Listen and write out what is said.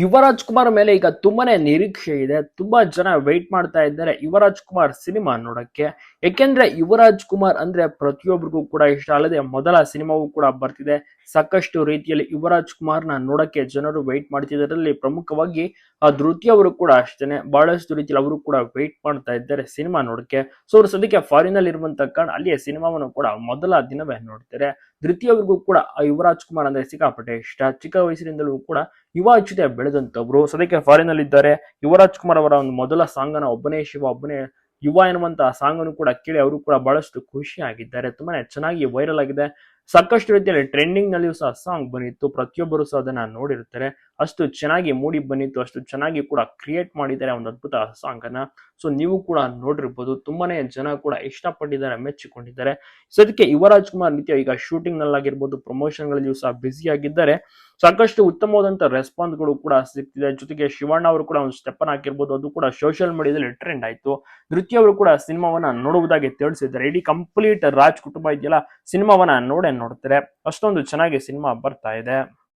ಯುವರಾಜ್ ಕುಮಾರ್ ಮೇಲೆ ಈಗ ತುಂಬಾನೇ ನಿರೀಕ್ಷೆ ಇದೆ. ತುಂಬಾ ಜನ ವೆಯ್ಟ್ ಮಾಡ್ತಾ ಇದ್ದಾರೆ ಯುವರಾಜ್ ಕುಮಾರ್ ಸಿನಿಮಾ ನೋಡಕ್ಕೆ. ಯಾಕೆಂದ್ರೆ ಯುವರಾಜ್ ಕುಮಾರ್ ಅಂದ್ರೆ ಪ್ರತಿಯೊಬ್ಬರಿಗೂ ಕೂಡ ಇಷ್ಟ ಅಲ್ಲದೆ ಮೊದಲ ಸಿನಿಮಾವೂ ಕೂಡ ಬರ್ತಿದೆ. ಸಾಕಷ್ಟು ರೀತಿಯಲ್ಲಿ ಯುವರಾಜ್ ಕುಮಾರ್ನ ನೋಡಕ್ಕೆ ಜನರು ವೆಯ್ಟ್ ಮಾಡ್ತಿದ್ದರಲ್ಲಿ ಪ್ರಮುಖವಾಗಿ, ಆ ಧೃತಿ ಅವರು ಕೂಡ ಅಷ್ಟೇನೆ. ಬಹಳಷ್ಟು ರೀತಿಯಲ್ಲಿ ಅವರು ಕೂಡ ವೆಯ್ಟ್ ಮಾಡ್ತಾ ಇದ್ದಾರೆ ಸಿನಿಮಾ ನೋಡಕ್ಕೆ. ಸೊ ಅವರು ಸದ್ಯಕ್ಕೆ ಫಾರಿನ್ ಅಲ್ಲಿ ಇರುವಂತ ಕಾರಣ ಅಲ್ಲಿಯ ಸಿನಿಮಾವನ್ನು ಕೂಡ ಮೊದಲ ದಿನವೇ ನೋಡ್ತಾರೆ. ಧೃತಿ ಅವ್ರಿಗೂ ಕೂಡ ಯುವರಾಜ್ ಕುಮಾರ್ ಅಂದ್ರೆ ಸಿಕ್ಕಾಪಟ್ಟೆ ಇಷ್ಟ. ಚಿಕ್ಕ ವಯಸ್ಸಿನಿಂದಲೂ ಕೂಡ ಯುವ ಜೊತೆ ಬೆಳೆದಂತವ್ರು ಸದ್ಯಕ್ಕೆ ಫಾರಿನ್ ಅಲ್ಲಿ ಇದ್ದಾರೆ ಯುವರಾಜ್ ಕುಮಾರ್ ಅವರ ಒಂದು ಮೊದಲ ಸಾಂಗ್ ಒಬ್ಬನೇ ಶಿವ, ಒಬ್ಬನೇ ಯುವ ಎನ್ನುವಂತಹ ಸಾಂಗ್ ಅನ್ನು ಕೂಡ ಕೇಳಿ ಅವರು ಕೂಡ ಬಹಳಷ್ಟು ಖುಷಿ ಆಗಿದ್ದಾರೆ ತುಂಬಾನೇ ಚೆನ್ನಾಗಿ ವೈರಲ್ ಆಗಿದೆ. ಸಾಕಷ್ಟು ರೀತಿಯಲ್ಲಿ ಟ್ರೆಂಡಿಂಗ್ ನಲ್ಲಿಯೂ ಸಹ ಸಾಂಗ್ ಬಂದಿತ್ತು. ಪ್ರತಿಯೊಬ್ಬರು ಸಹ ಅದನ್ನ ನೋಡಿರ್ತಾರೆ. ಅಷ್ಟು ಚೆನ್ನಾಗಿ ಮೂಡಿ ಬಂದಿತ್ತು. ಅಷ್ಟು ಚೆನ್ನಾಗಿ ಕೂಡ ಕ್ರಿಯೇಟ್ ಮಾಡಿದ್ದಾರೆ ಒಂದು ಅದ್ಭುತ ಸಾಂಗ್ ಅನ್ನ. ಸೊ ನೀವು ಕೂಡ ನೋಡಿರ್ಬೋದು. ತುಂಬಾನೇ ಜನ ಕೂಡ ಇಷ್ಟಪಟ್ಟಿದ್ದಾರೆ, ಮೆಚ್ಚಿಕೊಂಡಿದ್ದಾರೆ. ಸದ್ಯಕ್ಕೆ ಯುವರಾಜ್ ಕುಮಾರ್ ನಿತ್ಯ ಈಗ ಶೂಟಿಂಗ್ ನಲ್ಲಾಗಿರ್ಬೋದು ಪ್ರಮೋಷನ್ ಗಳಲ್ಲಿಯೂ ಸಹ ಬ್ಯುಸಿ ಆಗಿದ್ದಾರೆ. ಸಾಕಷ್ಟು ಉತ್ತಮವಾದಂತ ರೆಸ್ಪಾನ್ಸ್ಗಳು ಕೂಡ ಸಿಗ್ತಿದೆ. ಜೊತೆಗೆ ಶಿವಣ್ಣ ಅವರು ಕೂಡ ಒಂದು ಸ್ಟೆಪ್ ಆಗಿರ್ಬೋದು ಅದು ಕೂಡ ಸೋಷಿಯಲ್ ಮೀಡಿಯಾದಲ್ಲಿ ಟ್ರೆಂಡ್ ಆಯ್ತು. ನೃತ್ಯ ಅವರು ಕೂಡ ಸಿನಿಮಾವನ್ನ ನೋಡುವುದಾಗಿ ತಿಳಿಸಿದ್ದಾರೆ. ಇಡೀ ಕಂಪ್ಲೀಟ್ ರಾಜ್ ಕುಟುಂಬ ಇದೆಯಲ್ಲ, ಸಿನಿಮಾವನ್ನ ನೋಡೇ ನೋಡ್ತಾರೆ. ಅಷ್ಟೊಂದು ಚೆನ್ನಾಗಿ ಸಿನಿಮಾ ಬರ್ತಾ ಇದೆ.